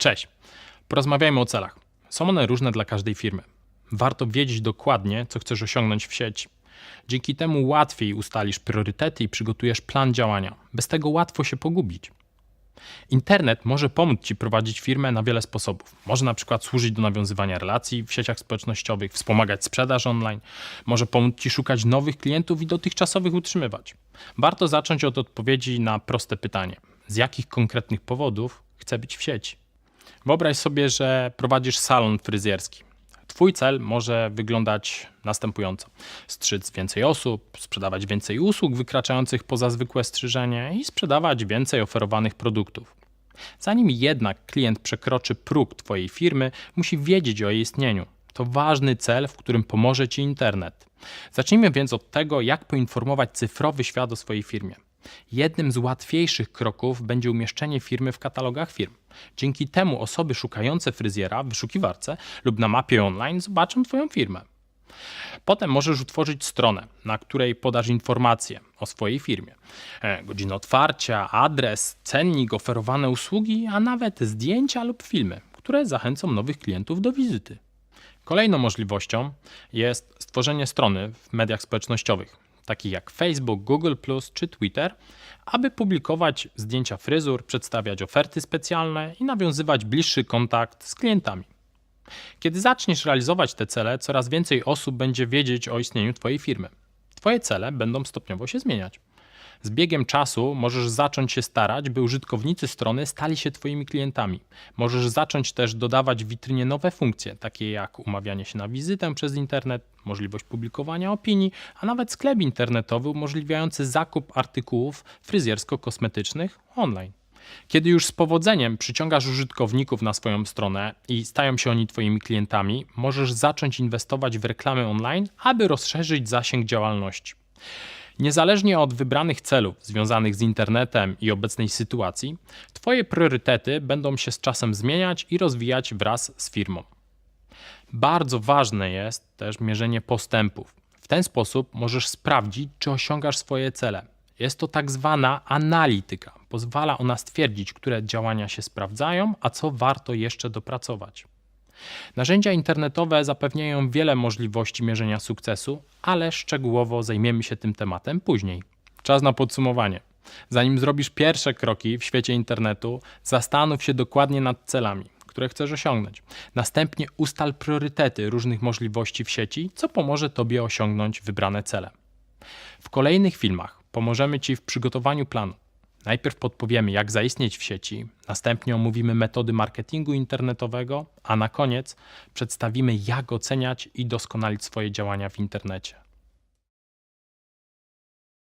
Cześć. Porozmawiajmy o celach. Są one różne dla każdej firmy. Warto wiedzieć dokładnie, co chcesz osiągnąć w sieci. Dzięki temu łatwiej ustalisz priorytety i przygotujesz plan działania. Bez tego łatwo się pogubić. Internet może pomóc Ci prowadzić firmę na wiele sposobów. Może na przykład służyć do nawiązywania relacji w sieciach społecznościowych, wspomagać sprzedaż online, może pomóc Ci szukać nowych klientów i dotychczasowych utrzymywać. Warto zacząć od odpowiedzi na proste pytanie: z jakich konkretnych powodów chcę być w sieci? Wyobraź sobie, że prowadzisz salon fryzjerski. Twój cel może wyglądać następująco: strzyc więcej osób, sprzedawać więcej usług wykraczających poza zwykłe strzyżenie i sprzedawać więcej oferowanych produktów. Zanim jednak klient przekroczy próg Twojej firmy, musi wiedzieć o jej istnieniu. To ważny cel, w którym pomoże Ci internet. Zacznijmy więc od tego, jak poinformować cyfrowy świat o swojej firmie. Jednym z łatwiejszych kroków będzie umieszczenie firmy w katalogach firm. Dzięki temu osoby szukające fryzjera w wyszukiwarce lub na mapie online zobaczą Twoją firmę. Potem możesz utworzyć stronę, na której podasz informacje o swojej firmie. E, Godziny otwarcia, adres, cennik, oferowane usługi, a nawet zdjęcia lub filmy, które zachęcą nowych klientów do wizyty. Kolejną możliwością jest stworzenie strony w mediach społecznościowych, takich jak Facebook, Google czy Twitter, aby publikować zdjęcia fryzur, przedstawiać oferty specjalne i nawiązywać bliższy kontakt z klientami. Kiedy zaczniesz realizować te cele, coraz więcej osób będzie wiedzieć o istnieniu Twojej firmy. Twoje cele będą stopniowo się zmieniać. Z biegiem czasu możesz zacząć się starać, by użytkownicy strony stali się Twoimi klientami. Możesz zacząć też dodawać w witrynie nowe funkcje, takie jak umawianie się na wizytę przez internet, możliwość publikowania opinii, a nawet sklep internetowy umożliwiający zakup artykułów fryzjersko-kosmetycznych online. Kiedy już z powodzeniem przyciągasz użytkowników na swoją stronę i stają się oni Twoimi klientami, możesz zacząć inwestować w reklamy online, aby rozszerzyć zasięg działalności. Niezależnie od wybranych celów związanych z internetem i obecnej sytuacji, Twoje priorytety będą się z czasem zmieniać i rozwijać wraz z firmą. Bardzo ważne jest też mierzenie postępów. W ten sposób możesz sprawdzić, czy osiągasz swoje cele. Jest to tak zwana analityka. Pozwala ona stwierdzić, które działania się sprawdzają, a co warto jeszcze dopracować. Narzędzia internetowe zapewniają wiele możliwości mierzenia sukcesu, ale szczegółowo zajmiemy się tym tematem później. Czas na podsumowanie. Zanim zrobisz pierwsze kroki w świecie internetu, zastanów się dokładnie nad celami, które chcesz osiągnąć. Następnie ustal priorytety różnych możliwości w sieci, co pomoże Tobie osiągnąć wybrane cele. W kolejnych filmach pomożemy Ci w przygotowaniu planu. Najpierw podpowiemy, jak zaistnieć w sieci, następnie omówimy metody marketingu internetowego, a na koniec przedstawimy, jak oceniać i doskonalić swoje działania w internecie.